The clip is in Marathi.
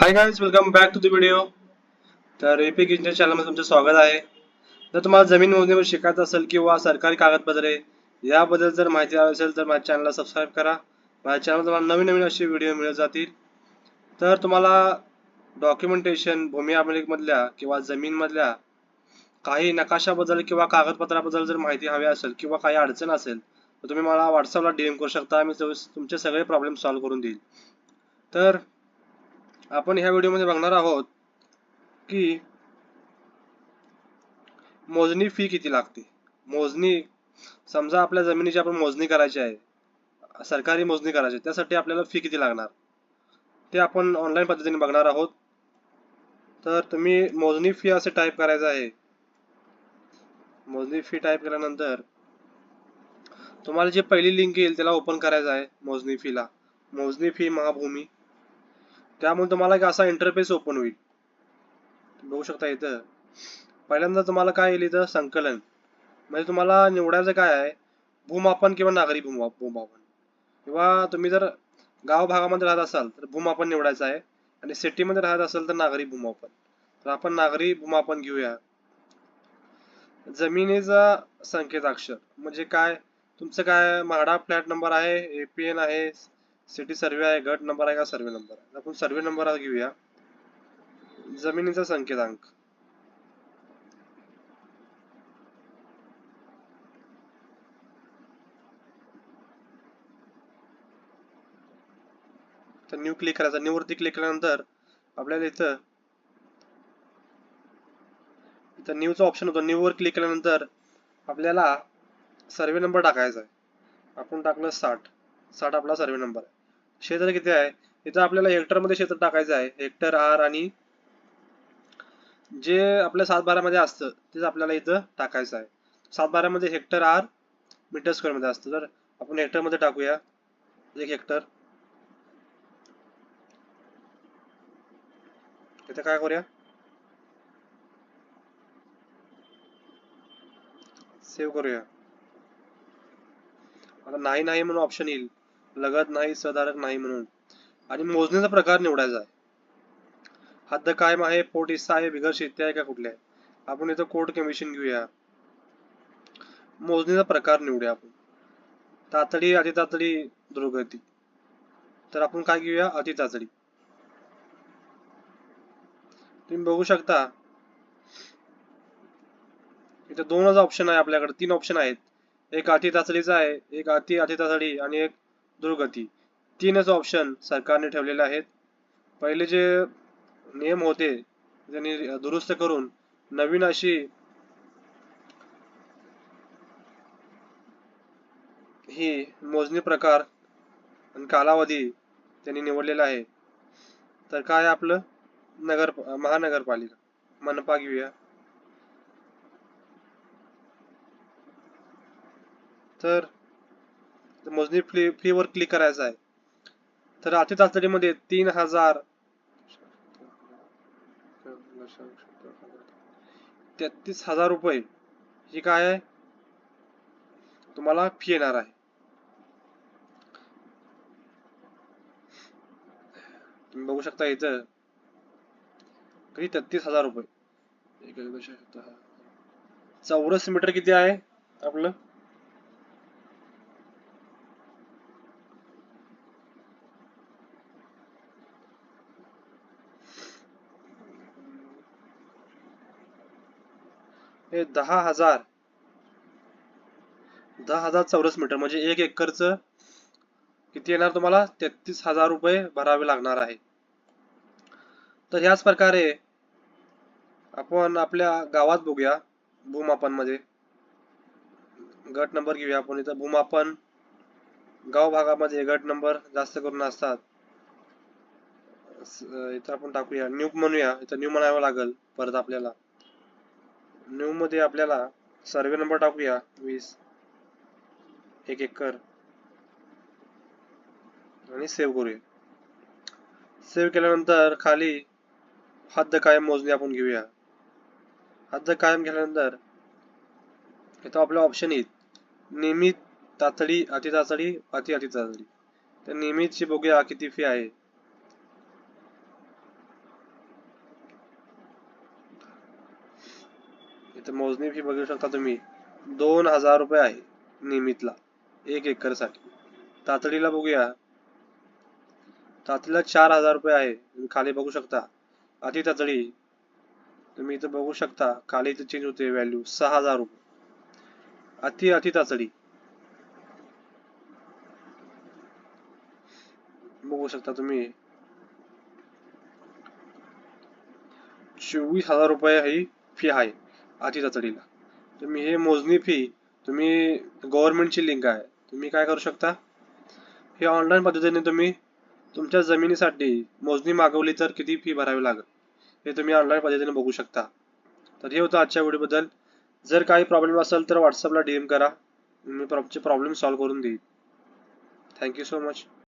Hi guys welcome back to the video तर एपी इंजिनियर चॅनलमध्ये तुमचं स्वागत आहे. जर तुम्हाला जमीन मोजणीवर शिकायचं असेल किंवा सरकारी कागदपत्रे याबद्दल जर माहिती हवी असेल तर माझ्या चॅनलला सबस्क्राईब करा. माझ्या चॅनल तुम्हाला नवीन नवीन असे व्हिडिओ मिळत जातील. तर तुम्हाला डॉक्युमेंटेशन भूमी अभिलेखमधल्या किंवा जमीनमधल्या काही नकाशाबद्दल किंवा कागदपत्राबद्दल जर माहिती हवी असेल किंवा काही अडचण असेल तर तुम्ही मला व्हॉट्सअपला डी एम करू शकता. मी तुमचे सगळे प्रॉब्लेम सॉल्व्ह करून देईल. तर आपण ह्या व्हिडिओमध्ये बघणार आहोत की मोजणी फी किती लागते? मोजणी समजा आपल्या जमिनीची आपण मोजणी करायची आहे सरकारी मोजणी करायची आहे, त्यासाठी आपल्याला फी किती लागणार? ते आपण ऑनलाईन पद्धतीने बघणार आहोत. तर तुम्ही मोजणी फी असे टाईप करायचं आहे. मोजणी फी टाईप केल्यानंतर तुम्हाला जी पहिली लिंक येईल त्याला ओपन करायचं आहे मोजणी फीला मोजणी फी महाभूमी. त्यामुळे तुम्हाला एक असा इंटरफेस ओपन होईल. बघू शकता इथं. पहिल्यांदा तुम्हाला काय येईल इथं? संकलन. म्हणजे तुम्हाला निवडायचं काय आहे? भूमापन किंवा नागरी भूमा भूमापन. किंवा तुम्ही जर गाव भागामध्ये राहत असाल तर भूमापन निवडायचं आहे. आणि सिटीमध्ये राहत असाल तर नागरी भूमापन. तर आपण नागरी भूमापन घेऊया. जमिनीचा संकेताक्षर. म्हणजे काय? तुमचं काय? म्हाडा फ्लॅट नंबर आहे एपीएन आहे सिटी सर्वे आहे गट नंबर आहे का सर्वे नंबर आहे आपण सर्वे नंबर घेऊया. जमिनीचा संकेतांक. तर न्यू क्लिक करायचा. न्यू वरती क्लिक केल्यानंतर आपल्याला इथं इथं न्यूचा ऑप्शन होतो. न्यू वर क्लिक केल्यानंतर आपल्याला सर्वे नंबर टाकायचा आहे. आपण टाकलं साठ. साठ आपला सर्वे नंबर आहे. क्षेत्र किती आहे? इथं आपल्याला हेक्टरमध्ये क्षेत्र टाकायचं आहे. हेक्टर आर आणि जे आपल्या सातबारामध्ये असतं तेच आपल्याला इथं टाकायचं आहे. सातबारामध्ये हेक्टर आर मीटर स्क्वेअरमध्ये असतं. तर आपण हेक्टरमध्ये टाकूया. एक हेक्टर. इथं काय करूया? सेव्ह करूया. आता नाही नाही म्हणून ऑप्शन येईल. लगत नाही सधारक नाही म्हणून. आणि मोजणीचा प्रकार निवडायचा आहे. हद्द कायम आहे पोट हिस्सा आहे बिगर शेती आहे का कुठल्या? आहे आपण इथं कोर्ट कमिशन घेऊया. मोजणीचा प्रकार निवडूया आपण. तातडी अति तातडी दुर्गती. तर आपण काय घेऊया? अति तातडी तुम्ही बघू शकता इथं दोनच ऑप्शन आहे आपल्याकडे. तीन ऑप्शन आहेत. एक अति तातडीचा आहे एक अति अति तातडी आणि एक दुर्गती. तीनच ऑप्शन सरकारने ठेवलेले आहेत. पहिले जे नियम होते त्यांनी दुरुस्त करून नवीन अशी ही मोजणी प्रकार आणि कालावधी त्यांनी निवडलेला आहे. तर काय आपलं? नगर महानगरपालिका. मनपा घेऊया. तर मोजणी फ्री फ्रीवर क्लिक करायचं आहे. तर अति तातडीमध्ये तीन हजार तेहतीस हजार रुपये ही काय आहे? तुम्हाला फी येणार आहे. तुम्ही बघू शकता इथं किती? तेहतीस हजार रुपये. चौरस मीटर किती आहे आपलं? हे दहा हजार. दहा हजार चौरस मीटर म्हणजे एक एकरचं किती येणार तुम्हाला? तेहतीस हजार रुपये भरावे लागणार आहे. तर ह्याच प्रकारे आपण आपल्या गावात बघूया भूमापनमध्ये गट नंबर घेऊया आपण इथं. भूमापन गाव भागामध्ये गट नंबर जास्त करून असतात. इथं आपण टाकूया. न्यू म्हणूया. इथं न्यू म्हणावं लागेल परत आपल्याला. न्यू मध्ये आपल्याला सर्वे नंबर टाकूया वीस. एक एकर. आणि सेव्ह करूया. सेव्ह केल्यानंतर खाली हद्द कायम मोजणी आपण घेऊया. हद्द कायम केल्यानंतर इथं आपलं ऑप्शन येईल नियमित तातडी अति तातडी अति अति तातडी तर नियमितची बघूया किती फी आहे इथं मोजणी फी बघू शकता तुम्ही. दोन हजार रुपये आहे नियमितला. एक एकरसाठी. तातडीला बघूया. तातडीला चार हजार रुपये आहे. तुम्ही खाली बघू शकता. अति तातडी. तुम्ही इथं बघू शकता. खाली इथं चेंज होते व्हॅल्यू सहा हजार रुपये. अति अति तातडी. बघू शकता तुम्ही. चोवीस हजार रुपये ही फी आहे. आधी तातडीला तुम्ही हे मोजणी फी तुम्ही गव्हर्नमेंटची लिंक आहे. तुम्ही काय करू शकता? हे ऑनलाईन पद्धतीने तुम्ही तुमच्या जमिनीसाठी मोजणी मागवली तर किती फी भरावी लागेल? हे तुम्ही ऑनलाईन पद्धतीने बघू शकता. तर हे होतं आजच्या व्हिडिओबद्दल. जर काही प्रॉब्लेम असेल तर व्हॉट्सअपला डी एम करा. मी प्रॉब्लेम सॉल्व्ह करून देईन. Thank you so much